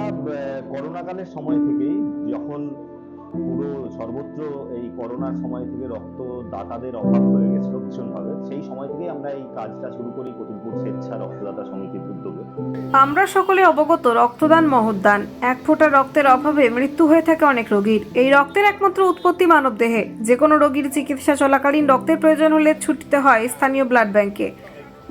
আমরা করোনাকালের সময় থেকেই যখন পুরো সর্বত্র এই করোনার সময় থেকে রক্ত দাতাদের অভাব হয়ে গেছিল ভীষণভাবে, সেই সময় থেকেই আমরা এই কাজটা শুরু করি কতুলপুর স্বেচ্ছা রক্তদাতা সমিতির উদ্যোগে। আমরা সকলে অবগত, রক্তদান মহদান এক ফোঁটা রক্তের অভাবে মৃত্যু হয়ে থাকে অনেক রোগীর। এই রক্তের একমাত্র উৎপত্তি মানবদেহে। যে কোনো রোগীর চিকিৎসা চলাকালীন রক্তের প্রয়োজন হলে ছুটতে হয় স্থানীয় ব্লাড ব্যাংকে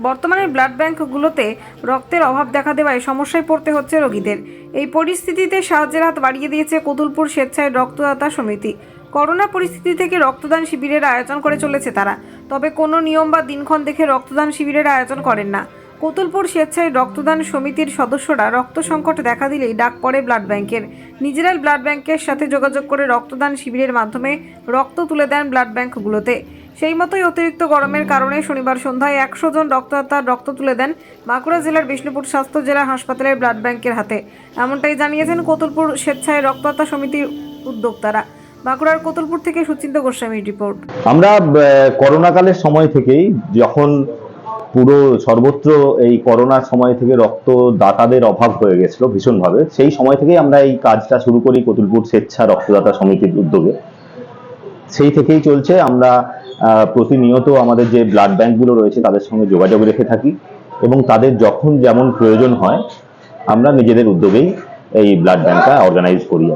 বর্তমানে ব্লাড ব্যাংকগুলোতে রক্তের অভাব দেখা দেওয়ায় সমস্যায় পড়তে হচ্ছে রোগীদের। এই পরিস্থিতিতে সাহায্যের হাত বাড়িয়ে দিয়েছে কতুলপুর স্বেচ্ছায় রক্তদাতা সমিতি। করোনা পরিস্থিতি থেকে রক্তদান শিবিরের আয়োজন করে চলেছে তারা। তবে কোনো নিয়ম বা দিনক্ষণ দেখে রক্তদান শিবিরের আয়োজন করেন না। কতুলপুর স্বেচ্ছায় রক্তদান সমিতির সদস্যরা রক্ত সংকট দেখা দিলেই ডাক পড়ে ব্লাড ব্যাংকের। নিজেরাই ব্লাড ব্যাংকের সাথে যোগাযোগ করে রক্তদান শিবিরের মাধ্যমে রক্ত তুলে দেন ব্লাড ব্যাংকগুলোতে। সেই মতোই অতিরিক্ত গরমের কারণে শনিবার সন্ধ্যায় একশো জন রক্তদাতার রক্ত তুলে দেন বাঁকুড়া জেলার বিষ্ণুপুর স্বাস্থ্য জেলা হাসপাতালের ব্লাড ব্যাংকের হাতে। এমনটাই জানিয়েছেন কতুলপুর স্বেচ্ছায় রক্তদাতা সমিতির উদ্যোক্তারা। বাঁকুড়ার কতুলপুর থেকে সুচিন্ত গোস্বামীর রিপোর্ট। আমরা করোনাকালের সময় থেকেই যখন পুরো সর্বত্র এই করোনার সময় থেকে রক্ত দাতাদের অভাব হয়ে গেছিল ভীষণভাবে, সেই সময় থেকেই আমরা এই কাজটা শুরু করি কতুলপুর স্বেচ্ছা রক্তদাতা সমিতির উদ্যোগে। সেই থেকেই চলছে, আমরা প্রতিনিয়ত আমাদের যে ব্লাড ব্যাংকগুলো রয়েছে তাদের সঙ্গে যোগাযোগ রেখে থাকি এবং তাদের যখন যেমন প্রয়োজন হয় আমরা নিজেদের উদ্যোগেই এই ব্লাড ব্যাংকটা অর্গানাইজ করি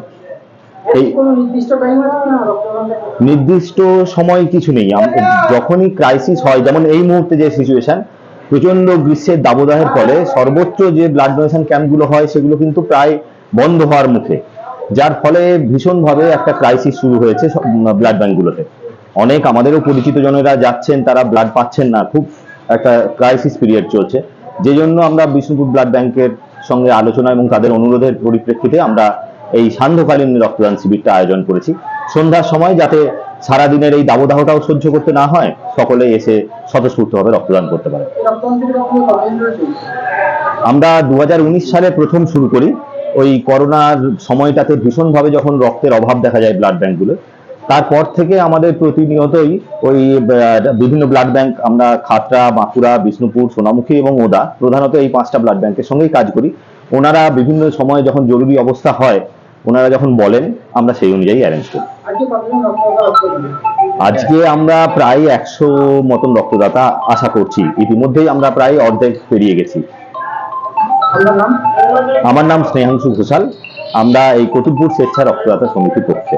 এই নির্দিষ্ট সময় কিছু নেই। যখনই ক্রাইসিস হয় যেমন এই মুহূর্তে যে সিচুয়েশন প্রচণ্ড গ্রীষ্মের দাবদাহের ফলে সর্বোচ্চ যে ব্লাড ডোনেশন ক্যাম্পগুলো হয় সেগুলো কিন্তু প্রায় বন্ধ হওয়ার মুখে। যার ফলে ভীষণভাবে একটা ক্রাইসিস শুরু হয়েছে ব্লাড ব্যাংকগুলোতে অনেক আমাদেরও পরিচিত জনেরা যাচ্ছেন, তারা ব্লাড পাচ্ছেন না। খুব একটা ক্রাইসিস পিরিয়ড চলছে। যে জন্য আমরা বিষ্ণুপুর ব্লাড ব্যাংকের সঙ্গে আলোচনা এবং তাদের অনুরোধের পরিপ্রেক্ষিতে আমরা এই সান্ধ্যকালীন রক্তদান শিবিরটা আয়োজন করেছি। সন্ধ্যার সময় যাতে সারাদিনের এই দাবদাহটাও সহ্য করতে না হয়, সকলে এসে স্বতঃস্ফূর্তভাবে রক্তদান করতে পারে? আমরা দু হাজার উনিশ সালে প্রথম শুরু করি। ওই করোনার সময়টাতে ভীষণভাবে যখন রক্তের অভাব দেখা যায় ব্লাড ব্যাংকগুলো তারপর থেকে আমাদের প্রতিনিয়তই ওই বিভিন্ন ব্লাড ব্যাংক আমরা খাতড়া, বাঁকুড়া, বিষ্ণুপুর, সোনামুখী এবং ওদা প্রধানত এই পাঁচটা ব্লাড ব্যাংকের সঙ্গেই কাজ করি। ওনারা বিভিন্ন সময় যখন জরুরি অবস্থা হয়, ওনারা যখন বলেন, আমরা সেই অনুযায়ী অ্যারেঞ্জ করি। আজকে আমরা প্রায় একশো মতন রক্তদাতা আশা করছি। ইতিমধ্যেই আমরা প্রায় অর্ধেক পেরিয়ে গেছি। আমার নাম স্নেহাংশু ঘোষাল। আমরা এই কতুলপুর স্বেচ্ছা রক্তদাতা সমিতির পক্ষে।